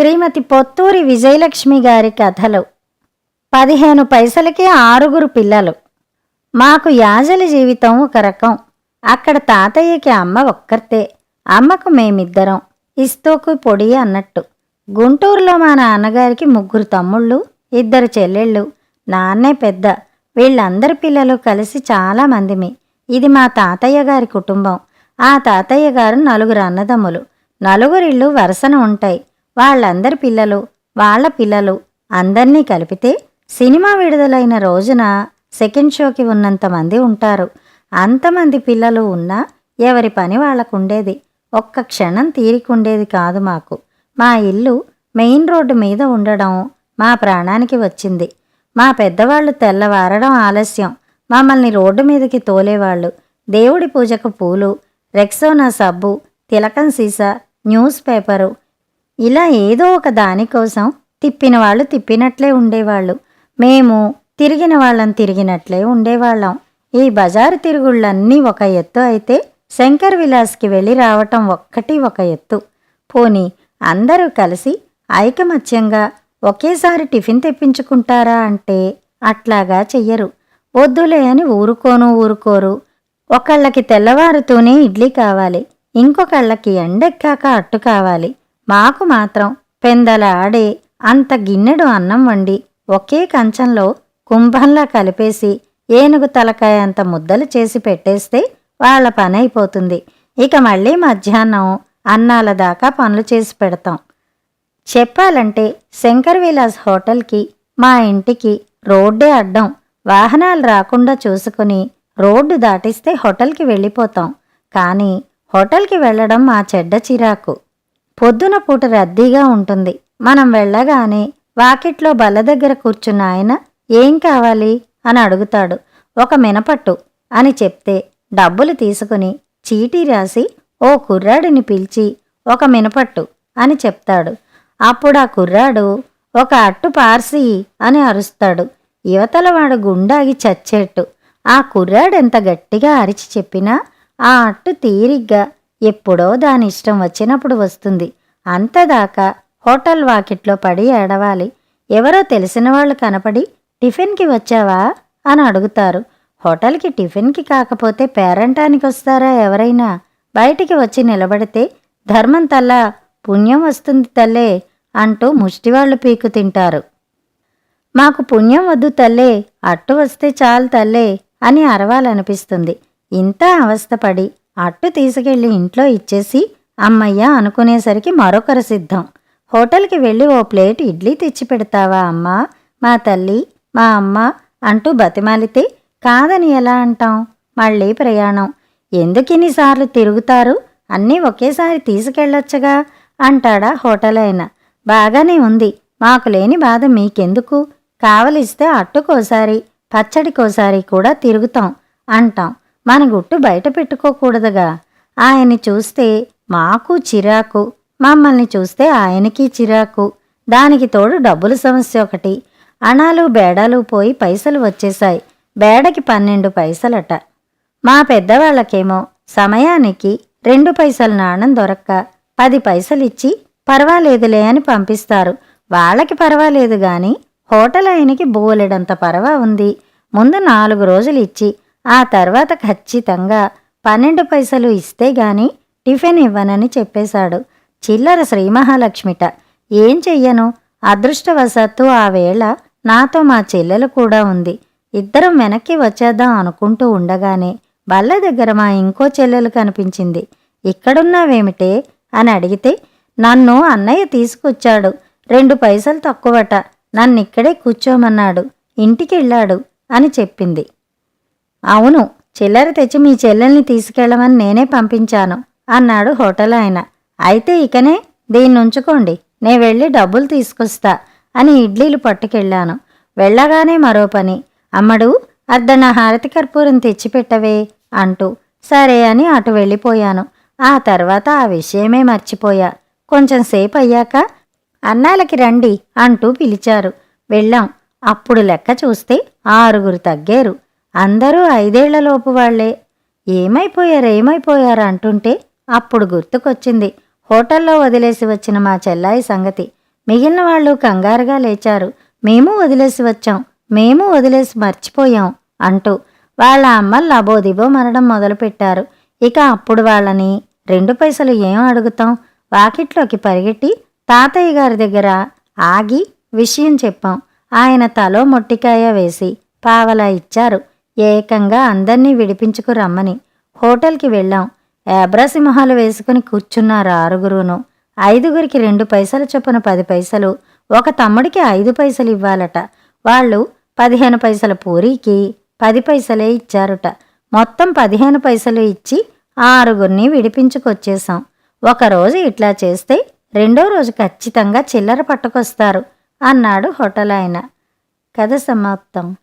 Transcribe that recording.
శ్రీమతి పొత్తూరి విజయలక్ష్మి గారి కథలు. పదిహేను పైసలకి ఆరుగురు పిల్లలు. మాకు యాజలి జీవితం ఒక రకం. అక్కడ తాతయ్యకి అమ్మ ఒక్కర్తే. అమ్మకు మేమిద్దరం. ఇస్తోకు పొడి అన్నట్టు. గుంటూరులో మా నాన్నగారికి ముగ్గురు తమ్ముళ్ళు ఇద్దరు చెల్లెళ్ళు. నాన్నే పెద్ద. వీళ్ళందరి పిల్లలు కలిసి చాలా మందిమి. ఇది మా తాతయ్య గారి కుటుంబం. ఆ తాతయ్య గారు నలుగురు అన్నదమ్ములు. నలుగురిళ్ళు వరుసన ఉంటాయి. వాళ్ళందరి పిల్లలు వాళ్ళ పిల్లలు అందరినీ కలిపితే సినిమా విడుదలైన రోజున సెకండ్ షోకి ఉన్నంతమంది ఉంటారు. అంతమంది పిల్లలు ఉన్నా ఎవరి పని వాళ్ళకుండేది. ఒక్క క్షణం తీరికుండేది కాదు మాకు. మా ఇల్లు మెయిన్ రోడ్డు మీద ఉండడం మా ప్రాణానికి వచ్చింది. మా పెద్దవాళ్ళు తెల్లవారడం ఆలస్యం. మమ్మల్ని రోడ్డు మీదకి తోలేవాళ్ళు. దేవుడి పూజకు పూలు రెక్సోనా సబ్బు తిలకం సీసా న్యూస్ పేపరు ఇలా ఏదో ఒక దానికోసం తిప్పిన వాళ్ళు తిప్పినట్లే ఉండేవాళ్ళు. మేము తిరిగిన వాళ్ళం తిరిగినట్లే ఉండేవాళ్ళం. ఈ బజారు తిరుగుళ్ళన్నీ ఒక ఎత్తు అయితే శంకర్ విలాస్కి వెళ్ళి రావటం ఒక్కటి ఒక ఎత్తు. పోని అందరూ కలిసి ఐకమత్యంగా ఒకేసారి టిఫిన్ తెప్పించుకుంటారా అంటే అట్లాగా చెయ్యరు. వద్దులే అని ఊరుకోను ఊరుకోరు. ఒకళ్ళకి తెల్లవారుతూనే ఇడ్లీ కావాలి. ఇంకొకళ్ళకి ఎండెక్కాక అట్టు కావాలి. మాకు మాత్రం పెందల ఆడే అంత గిన్నెడు అన్నం వండి ఒకే కంచంలో కుంభంలా కలిపేసి ఏనుగు తలకాయ అంత ముద్దలు చేసి పెట్టేస్తే వాళ్ళ పని అయిపోతుంది. ఇక మళ్ళీ మధ్యాహ్నం అన్నాల దాకా పనులు చేసి పెడతాం. చెప్పాలంటే శంకర్ విలాస్ హోటల్కి మా ఇంటికి రోడ్డే అడ్డం. వాహనాలు రాకుండా చూసుకుని రోడ్డు దాటిస్తే హోటల్కి వెళ్ళిపోతాం. కానీ హోటల్కి వెళ్ళడం మా చెడ్డ చిరాకు. పొద్దున పూట రద్దీగా ఉంటుంది. మనం వెళ్ళగానే వాకిట్లో బల్ల దగ్గర కూర్చున్న ఆయన ఏం కావాలి? అని అడుగుతాడు. ఒక మినపట్టు అని చెప్తే డబ్బులు తీసుకుని చీటీ రాసి ఓ కుర్రాడిని పిలిచి ఒక మినపట్టు అని చెప్తాడు. అప్పుడు ఆ కుర్రాడు ఒక అట్టు పార్సి అని అరుస్తాడు. యువతలవాడు గుండాగి చచ్చేట్టు. ఆ కుర్రాడెంత గట్టిగా అరిచి చెప్పినా ఆ అట్టు తీరిగ్గా ఎప్పుడో దాని ఇష్టం వచ్చినప్పుడు వస్తుంది. అంతదాకా హోటల్ వాకిట్లో పడి ఏడవాలి. ఎవరో తెలిసిన వాళ్ళు కనపడి టిఫిన్కి వచ్చావా? అని అడుగుతారు. హోటల్కి టిఫిన్కి కాకపోతే పేరంటానికి వస్తారా ఎవరైనా? బయటికి వచ్చి నిలబడితే ధర్మం తల్లా పుణ్యం వస్తుంది తల్లే అంటూ ముష్టివాళ్ళు పీకు తింటారు. మాకు పుణ్యం వద్దు తల్లే అట్టు వస్తే చాలు తల్లే అని అరవాలనిపిస్తుంది. ఇంత అవస్థపడి అట్టు తీసుకెళ్ళి ఇంట్లో ఇచ్చేసి అమ్మయ్య అనుకునేసరికి మరొకరు సిద్ధం. హోటల్కి వెళ్ళి ఓ ప్లేట్ ఇడ్లీ తెచ్చి పెడతావా అమ్మా? మా తల్లి మా అమ్మ అంటూ బతిమాలితే కాదని ఎలా అంటాం? మళ్ళీ ప్రయాణం. ఎందుకిన్నిసార్లు తిరుగుతారు? అన్నీ ఒకేసారి తీసుకెళ్ళొచ్చగా అంటాడా హోటల్ అయిన బాగానే ఉంది. మాకు లేని బాధ మీకెందుకు? కావలిస్తే అట్టుకోసారి పచ్చడికోసారి కూడా తిరుగుతాం అంటాం. మన గుట్టు బయట పెట్టుకోకూడదుగా. ఆయన్ని చూస్తే మాకు చిరాకు. మమ్మల్ని చూస్తే ఆయనకి చిరాకు. దానికి తోడు డబ్బుల సమస్య ఒకటి. అణాలు బేడాలు పోయి పైసలు వచ్చేశాయి. బేడకి పన్నెండు పైసలట. మా పెద్దవాళ్ళకేమో సమయానికి రెండు పైసలు నాణం దొరక్క. పది పైసలిచ్చి పర్వాలేదులే అని పంపిస్తారు. వాళ్ళకి పర్వాలేదు గాని హోటల్ ఆయనకి బోలెడంత పరవా ఉంది. ముందు నాలుగు రోజులు ఇచ్చి ఆ తర్వాత ఖచ్చితంగా పన్నెండు పైసలు ఇస్తే గాని టిఫిన్ ఇవ్వనని చెప్పేశాడు. చిల్లర శ్రీ మహాలక్ష్మిట ఏం చెయ్యను? అదృష్టవశాత్తు ఆ వేళ నాతో మా చెల్లెలు కూడా ఉంది. ఇద్దరం వెనక్కి వచ్చేద్దాం అనుకుంటూ ఉండగానే బల్ల దగ్గర మా ఇంకో చెల్లెలు కనిపించింది. ఇక్కడున్నావేమిటే? అని అడిగితే నన్ను అన్నయ్య తీసుకొచ్చాడు. రెండు పైసలు తక్కువట. నన్నిక్కడే కూర్చోమన్నాడు. ఇంటికెళ్ళాడు అని చెప్పింది. అవును చిల్లర తెచ్చి మీ చెల్లెల్ని తీసుకెళ్ళమని నేనే పంపించాను అన్నాడు హోటల్ ఆయన. అయితే ఇకనే దీన్నుంచుకోండి నే వెళ్ళి డబ్బులు తీసుకొస్తా అని ఇడ్లీలు పట్టుకెళ్ళాను. వెళ్ళగానే మరో పని అమ్మడు అర్ధన హారతి కర్పూరం తెచ్చిపెట్టవే అంటూ సరే అని అటు వెళ్ళిపోయాను. ఆ తర్వాత ఆ విషయమే మర్చిపోయా. కొంచెం సేపు అయ్యాక అన్నాలకి రండి అంటూ పిలిచారు. వెళ్ళాం. అప్పుడు లెక్క చూస్తే ఆరుగురు తగ్గారు. అందరూ ఐదేళ్ళలోపు వాళ్ళే. ఏమైపోయారు ఏమైపోయారు అంటుంటే అప్పుడు గుర్తుకొచ్చింది. హోటల్లో వదిలేసి వచ్చిన మా చెల్లాయి సంగతి. మిగిలిన వాళ్ళు కంగారుగా లేచారు. మేము వదిలేసి వచ్చాం. మేము వదిలేసి మర్చిపోయాం అంటూ వాళ్ళ అమ్మ లబోదిబో మనడం మొదలుపెట్టారు. ఇక అప్పుడు వాళ్ళని రెండు పైసలు ఏం అడుగుతాం? వాకిట్లోకి పరిగెట్టి తాతయ్య గారి దగ్గర ఆగి విషయం చెప్పాం. ఆయన తలో మొట్టికాయ వేసి పావలా ఇచ్చారు. ఏకంగా అందర్నీ విడిపించుకు రమ్మని హోటల్కి వెళ్ళాం. ఏబ్రసింహాలు వేసుకుని కూర్చున్నారు ఆరుగురును. ఐదుగురికి రెండు పైసలు చొప్పున పది పైసలు ఒక తమ్ముడికి ఐదు పైసలు ఇవ్వాలట. వాళ్ళు పదిహేను పైసల పూరీకి పది పైసలే ఇచ్చారుట. మొత్తం పదిహేను పైసలు ఇచ్చి ఆరుగురిని విడిపించుకొచ్చేశాం. ఒకరోజు ఇట్లా చేస్తే రెండో రోజు ఖచ్చితంగా చిల్లర పట్టుకొస్తారు అన్నాడు హోటల్ ఆయన. కథ సమాప్తం.